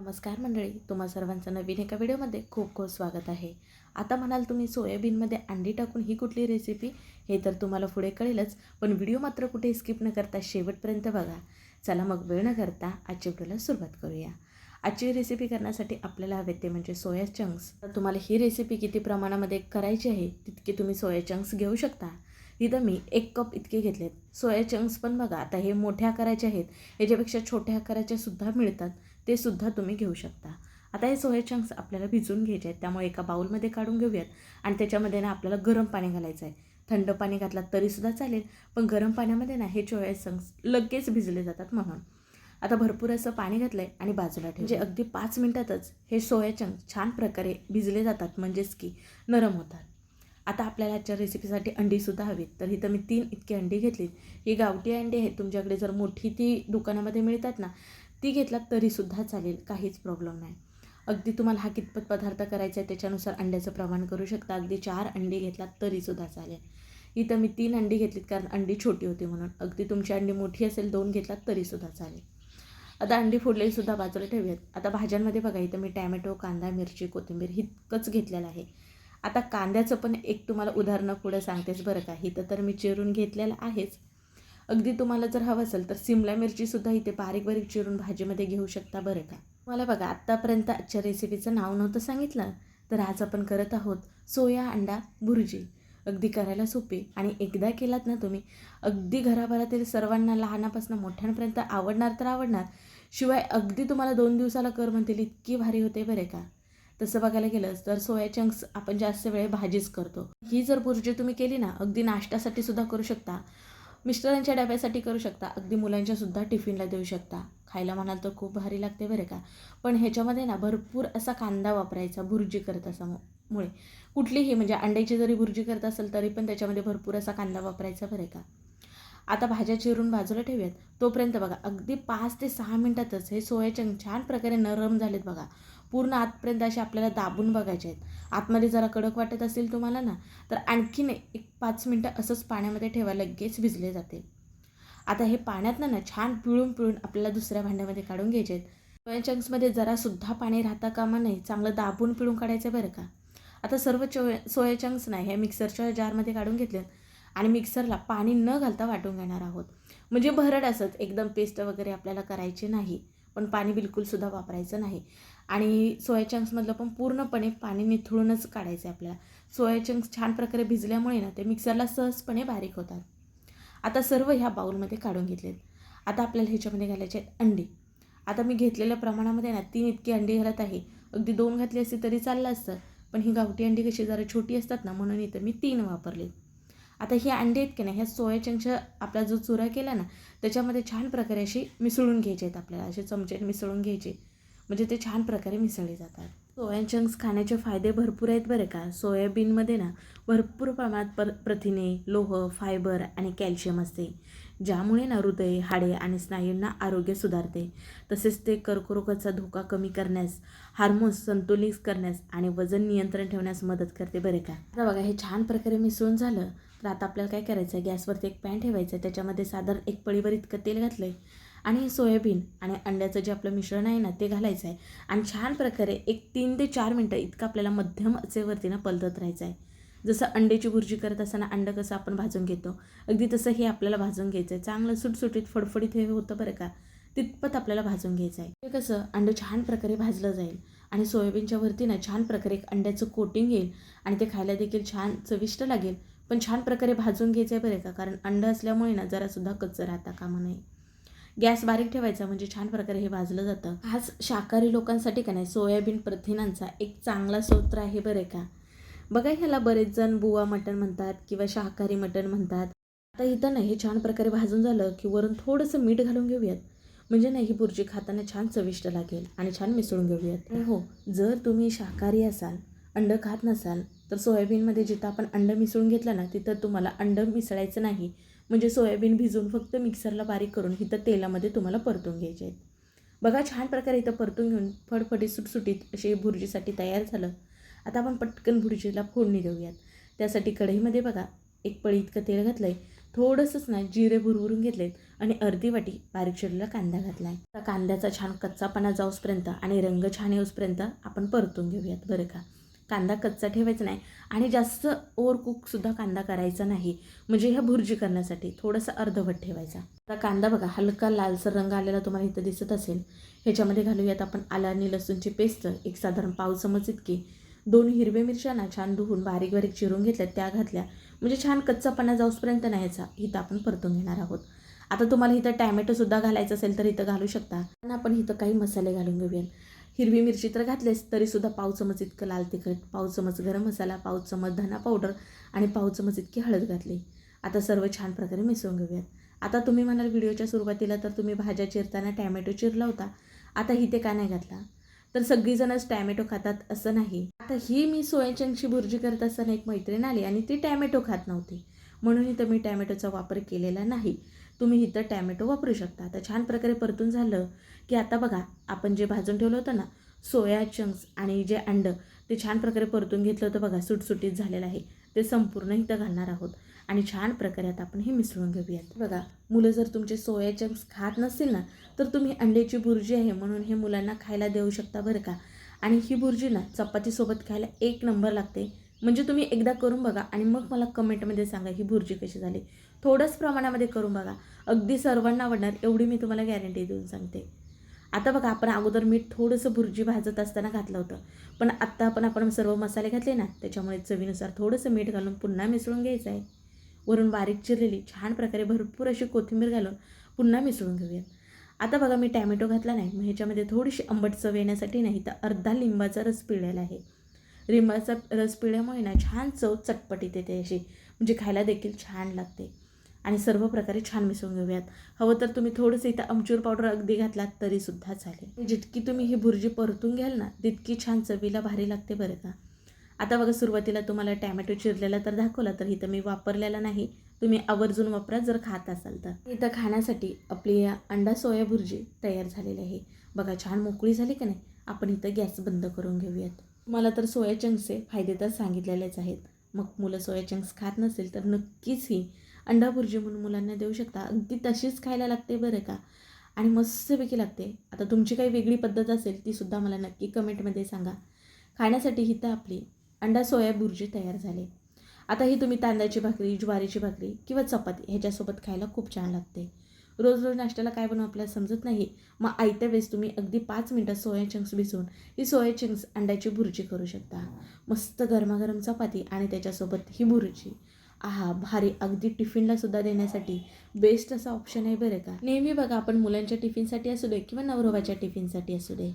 नमस्कार मंडळी तुम्हा सर्वांचं नवीन एका व्हिडिओमध्ये खूप खूप स्वागत आहे. आता म्हणाल तुम्ही सोयाबीनमध्ये अंडी टाकून ही कुठली रेसिपी हे तर तुम्हाला पुढे कळेलच पण व्हिडिओ मात्र कुठे स्किप न करता शेवटपर्यंत बघा. चला मग वेळ न करता आजच्या व्हिडिओला सुरुवात करूया. आजची रेसिपी करण्यासाठी आपल्याला हवे ते म्हणजे सोया चंक्स तर तुम्हाला ही रेसिपी किती प्रमाणामध्ये करायची आहे तितके तुम्ही सोया चंक्स घेऊ शकता. इथं मी एक कप इतके घेतलेत. सोया चंक्स पण बघा आता हे मोठ्या आकाराचे आहेत. याच्यापेक्षा छोट्या आकाराचे सुद्धा मिळतात. ते सुद्धा तुम्ही घेऊ शकता. आता हे सोया चंक्स आपल्याला भिजवून घ्यायचे आहेत त्यामुळे एका बाऊलमध्ये काढून घेऊयात. आणि त्याच्यामध्ये ना आपल्याला गरम पाणी घालायचं आहे. थंड पाणी घातलात तरीसुद्धा चालेल पण गरम पाण्यामध्ये ना हे सोया चंक्स लगेच भिजले जातात म्हणून. आता भरपूर असं पाणी घातलं आहे आणि बाजूला ठेव म्हणजे अगदी पाच मिनटातच हे सोया चंक्स छान प्रकारे भिजले जातात म्हणजेच की नरम होतात. आता आपल्याला आजच्या रेसिपीसाठी अंडीसुद्धा हवीत. तर इथं मी तीन इतकी अंडी घेतली ही गावठी अंडी आहेत तुमच्याकडे जर मोठी ती दुकानामध्ये मिळतात ना ती घेतलात तरीसुद्धा चालेल काहीच प्रॉब्लेम नाही. अगदी तुम्हाला हा कितपत पदार्थ करायचा आहे त्याच्यानुसार अंड्याचं प्रमाण करू शकता अगदी चार अंडी घेतलात तरीसुद्धा चालेल. इथं मी तीन अंडी घेतलीत कारण अंडी छोटी होती म्हणून. अगदी तुमची अंडी मोठी असेल दोन घेतलात तरीसुद्धा चालेल. आता अंडी फोडलेलीसुद्धा बाजूला ठेवूयात. आता भाज्यांमध्ये बघा इथं मी टॅमॅटो कांदा मिरची कोथिंबीर इतकंच घेतलेलं आहे. आता कांद्याचं पण एक तुम्हाला उदाहरणं पुढं सांगतेच बरं का. इथं तर मी चिरून घेतलेलं आहेच. अगदी तुम्हाला जर हवं असेल तर सिमला मिरचीसुद्धा इथे बारीक बारीक चिरून भाजीमध्ये घेऊ शकता बरं का? मला बघा आत्तापर्यंत आजच्या रेसिपीचं नाव नव्हतं सांगितलं तर आज आपण करत आहोत सोया अंडा भुर्जी. अगदी करायला सोपी आणि एकदा केलात ना तुम्ही अगदी घराभरातील सर्वांना लहानापासून मोठ्यांपर्यंत आवडणार तर आवडणार शिवाय अगदी तुम्हाला दोन दिवसाला कर म्हणतील इतकी भारी होते बरे का? तसं बघायला गेलं तर सोया चंक्स आपण जास्त वेळ भाजीच करतो. ही जर भुर्जी तुम्ही केली ना अगदी नाश्त्यासाठी सुद्धा करू शकता. मिस्टरांच्या डब्यासाठी करू शकता. अगदी मुलांच्यासुद्धा टिफिनला देऊ शकता. खायला म्हणाल तर खूप भारी लागते बरं का. पण ह्याच्यामध्ये ना भरपूर असा कांदा वापरायचा भुर्जी करत असा मुळे कुठलीही म्हणजे अंड्याची जरी भुर्जी करत असेल तरी पण त्याच्यामध्ये भरपूर असा कांदा वापरायचा बरं का. आता भाज्या चिरून बाजूला ठेवूयात. तोपर्यंत बघा अगदी पाच ते सहा मिनटातच हे सोयाचंक छान प्रकारे नरम झालेत बघा. पूर्ण आतपर्यंत असे आपल्याला दाबून बघायचे आहेत. आतमध्ये जरा कडक वाटत असेल तुम्हाला ना तर आणखीन एक पाच मिनटं असंच पाण्यामध्ये ठेवा लगेच भिजले जाते. आता हे पाण्यातनं ना छान पिळून पिळून आपल्याला दुसऱ्या भांड्यामध्ये काढून घ्यायचे आहेत. सोया चंक्समध्ये जरासुद्धा पाणी राहता कामा नाही चांगलं दाबून पिळून काढायचं बरं का. आता सर्व चो सोया चंक्स नाही हे मिक्सरच्या जारमध्ये काढून घेतले आणि मिक्सरला पाणी न घालता वाटून घेणार आहोत. म्हणजे भरड असत एकदम पेस्ट वगैरे आपल्याला करायचे नाही. पण पाणी बिलकुलसुद्धा वापरायचं नाही. आणि सोया चंक्समधलं पण पूर्णपणे पाणी निथळूनच काढायचं आहे आपल्याला. सोया चंक्स छान प्रकारे भिजल्यामुळे ना ते मिक्सरला सहजपणे बारीक होतात. आता सर्व ह्या बाऊलमध्ये काढून घेतलेत. आता आपल्याला ह्याच्यामध्ये घालायचे आहेत अंडी. आता मी घेतलेल्या प्रमाणामध्ये ना तीन इतकी अंडी घालत आहे. अगदी दोन घातली असती तरी चाललं असतं. पण ही गावठी अंडी कशी जरा छोटी असतात ना म्हणून इथं मी तीन वापरले. आता ही अंडी आहेत की नाही ह्या सोया चंक्सच्या आपला जो चुरा केला ना त्याच्यामध्ये छान प्रकारे अशी मिसळून घ्यायचे आहेत आपल्याला. असे चमचे मिसळून घ्यायचे. म्हणजे ते छान प्रकारे मिसळले जातात. सोया चंक्स खाण्याचे फायदे भरपूर आहेत बरं का. सोयाबीनमध्ये ना भरपूर प्रमाणात पर प्रथिने लोह फायबर आणि कॅल्शियम असते. ज्यामुळे ना हृदय हाडे आणि स्नायूंना आरोग्य सुधारते. तसेच ते कर्करोगाचा धोका कमी करण्यास हार्मोन्स संतुलित करण्यास आणि वजन नियंत्रण ठेवण्यास मदत करते बरे का. आता बघा हे छान प्रकारे मिसळून झालं तर आता आपल्याला काय करायचं आहे गॅसवरती एक पॅन ठेवायचं आहे त्याच्यामध्ये साधारण एक पळीवर इतकं तेल घातलं आहे आणि सोयाबीन आणि अंड्याचं जे आपलं मिश्रण आहे ना ते घालायचं आहे. आणि छान प्रकारे एक तीन ते चार मिनटं इतकं आपल्याला मध्यम अचेवरती ना पलतत राहायचं आहे. जसं अंड्याची भुर्जी करत असताना अंडं कसं आपण भाजून घेतो अगदी तसं हे आपल्याला भाजून घ्यायचं आहे. चांगलं सुटसुटीत फडफडीत हे होतं बरं का तितपत आपल्याला भाजून घ्यायचं आहे. हे कसं अंडं छान प्रकारे भाजलं जाईल आणि सोयाबीनच्या वरती ना छान प्रकारे एक अंड्याचं कोटिंग येईल आणि ते खायला देखील छान चविष्ट लागेल. पण छान प्रकारे भाजून घ्यायचं आहे बरं का कारण अंडं असल्यामुळे ना जरासुद्धा कच्चं राहता कामा नये. गॅस बारीक ठेवायचा म्हणजे छान प्रकारे हे भाजलं जातं. खास शाकाहारी लोकांसाठी का नाही सोयाबीन प्रथिनांचा एक चांगला स्रोत आहे बरे का? बघा ह्याला बरेच जण बुवा मटण म्हणतात किंवा शाकाहारी मटण म्हणतात. आता इथं नाही हे छान प्रकारे भाजून झालं की वरून थोडंसं मीठ घालून घेऊयात. म्हणजे नाही ही बुर्जी खाताना छान चविष्ट लागेल आणि छान मिसळून घेऊयात. हो जर तुम्ही शाकाहारी असाल अंड खात नसाल तर सोयाबीनमध्ये जिथं आपण अंड मिसळून घेतलं ना तिथं तुम्हाला अंड मिसळायचं नाही. म्हणजे सोयाबीन भिजून फक्त मिक्सरला बारीक करून इथं तेलामध्ये तुम्हाला परतून घ्यायचे आहेत. बघा छान प्रकारे इथं परतून घेऊन फडफडीत सुटसुटीत असे भुर्जीसाठी तयार झालं. आता आपण पटकन भुर्जीला फोडणी देऊयात. त्यासाठी कढईमध्ये बघा एक पळी इतकं तेल घातलं आहे थोडंसंच ना जिरे भुरभुरून घेतलेत आणि अर्धी वाटी बारीक चिरलेला कांदा घातला आहे त्या कांद्याचा छान कच्चापणा जाऊसपर्यंत आणि रंग छान येऊसपर्यंत आपण परतून घेऊयात बरं का? कांदा कच्चा ठेवायचा नाही आणि जास्त ओवर कुकसुद्धा कांदा करायचा नाही. म्हणजे ह्या भुर्जी करण्यासाठी थोडासा अर्धवट ठेवायचा. आता कांदा बघा हलका लालसर रंग आलेला तुम्हाला इथं दिसत असेल. ह्याच्यामध्ये घालूयात आपण आलं आणि लसूणची पेस्ट. एक साधारण पाव चमच इतकी. दोन हिरव्या मिरच्या ना छान धुवून बारीक बारीक चिरून घेतल्या त्या घातल्या. म्हणजे छान कच्चापणा जाऊसपर्यंत नाही याचा. इथं आपण परतून घेणार आहोत. आता तुम्हाला इथं टॅमॅटोसुद्धा घालायचं असेल तर इथं घालू शकता. पण आपण इथं काही मसाले घालून घेऊयात. हिरवी मिरची तर घातलेच तरीसुद्धा पाव चमच इतकं लाल तिखट पाव चमच गरम मसाला पाव चमच धना पावडर आणि पाव चमच इतकी हळद घातली. आता सर्व छान प्रकारे मिसळून घेऊयात. आता तुम्ही म्हणाल व्हिडिओच्या सुरुवातीला तर तुम्ही भाज्या चिरताना टॅमॅटो चिरला होता. आता इथे का नाही घातला? तर सगळीजणच टॅमॅटो खातात असं नाही. आता ही मी सोयाचंकची भुर्जी करत असताना एक मैत्रीण आली आणि ती टॅमॅटो खात नव्हती. म्हणून इथं मी टॅमॅटोचा वापर केलेला नाही. तुम्ही इथं टॅमॅटो वापरू शकता. आता छान प्रकारे परतून झालं की आता बघा आपण जे भाजून ठेवलं होतं ना सोया चंक्स आणि जे अंडं ते छान प्रकारे परतून घेतलं होतं बघा सुटसुटीत झालेलं आहे. ते संपूर्ण इथं घालणार आहोत. आणि छान प्रकारे आता आपण हे मिसळून घेऊयात. बघा मुलं जर तुमचे सोया चंक्स खात नसतील ना तर तुम्ही अंड्याची बुर्जी आहे म्हणून हे मुलांना खायला देऊ शकता बरं का? आणि ही बुर्जी ना चपातीसोबत खायला एक नंबर लागते. म्हणजे तुम्ही एकदा करून बघा आणि मग मला कमेंटमध्ये सांगा ही भुर्जी कशी झाली. थोडंच प्रमाणामध्ये करून बघा. अगदी सर्वांना आवडणार एवढी मी तुम्हाला गॅरंटी देऊन सांगते. आता बघा आपण अगोदर मीठ थोडंसं भुर्जी भाजत असताना घातलं होतं. पण आत्ता आपण आपण सर्व मसाले घातले ना त्याच्यामुळे चवीनुसार थोडंसं मीठ घालून पुन्हा मिसळून घ्यायचं आहे. वरून बारीक चिरलेली छान प्रकारे भरपूर अशी कोथिंबीर घालून पुन्हा मिसळून घेऊया. आता बघा मी टॅमॅटो घातला नाही मग ह्याच्यामध्ये थोडीशी आंबट चव येण्यासाठी नाही तर अर्धा लिंबाचा रस पिळलेला आहे. रिमळचा रस पिढ्यामुळे ना छान चव चटपटीत येते अशी म्हणजे खायला देखील छान लागते. आणि सर्व प्रकारे छान मिसळून घेऊयात. हवं तर तुम्ही थोडंसं इथं आमचूर पावडर अगदी घातलात तरीसुद्धा चालेल. जितकी तुम्ही ही भुर्जी परतून घ्याल ना तितकी छान चवीला भारी लागते बरं का. आता बघा सुरुवातीला तुम्हाला टॅमॅटो चिरलेला तर दाखवला तर इथं मी वापरलेला नाही. तुम्ही आवर्जून वापरा जर खात असाल तर. इथं खाण्यासाठी आपली अंडा सोया भुर्जी तयार झालेली आहे. बघा छान मोकळी झाली का नाही? आपण इथं गॅस बंद करून घेऊयात. मला तर सोया चंक्सचे फायदे तर सांगितलेलेच आहेत. मग मुलं सोया चंक्स खात नसेल तर नक्कीच ही अंडा भुर्जी म्हणून मुलांना देऊ शकता. अगदी तशीच खायला लागते बरं का? आणि मस्तपैकी लागते. आता तुमची काही वेगळी पद्धत असेल तीसुद्धा मला नक्की कमेंटमध्ये सांगा. खाण्यासाठी ही तर आपली अंडा सोया भुर्जी तयार झाली. आता ही तुम्ही तांदळाची भाकरी ज्वारीची भाकरी किंवा चपाती ह्याच्यासोबत खायला खूप छान लागते. रोज रोज नाश्त्याला काय बनवू आपल्याला समजत नाही. मग आयत्या वेळेस तुम्ही अगदी पाच मिनटात सोया चंक्स भिजवून ही सोया चंक्स अंड्याची भुर्जी करू शकता. मस्त गरमागरम चपाती आणि त्याच्यासोबत ही भुर्जी आहा भारी. अगदी टिफिनला सुद्धा देण्यासाठी बेस्ट असा ऑप्शन आहे बरं का. नेहमी बघा आपण मुलांच्या टिफिनसाठी असू दे किंवा नवरोबाच्या टिफिनसाठी असू दे.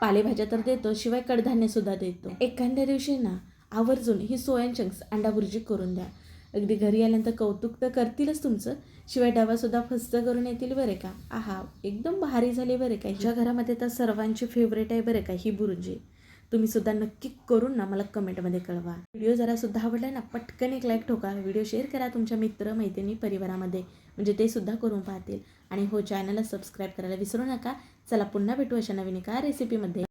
पालेभाज्या तर देतो शिवाय कडधान्यसुद्धा देतो. एखाद्या दिवशी ना आवर्जून ही सोया चंक्स अंडा भुर्जी करून द्या. अगदी घरी आल्यानंतर कौतुक तर करतीलच तुमचं. शिवाय डबासुद्धा फस्त करून येतील बरे का? आहा एकदम भारी झाले बरे का? ह्या घरामध्ये तर सर्वांची फेवरेट आहे बरे का ही बुर्जी. तुम्ही सुद्धा नक्की करून ना मला कमेंटमध्ये कळवा. व्हिडिओ जरा सुद्धा आवडला ना पटकन एक लाईक ठोका. व्हिडिओ शेअर करा तुमच्या मित्र मैत्रिणी परिवारामध्ये. म्हणजे ते सुद्धा करून पाहतील. आणि हो चॅनलला सबस्क्राईब करायला विसरू नका. चला पुन्हा भेटू अशा नवीन एका रेसिपीमध्ये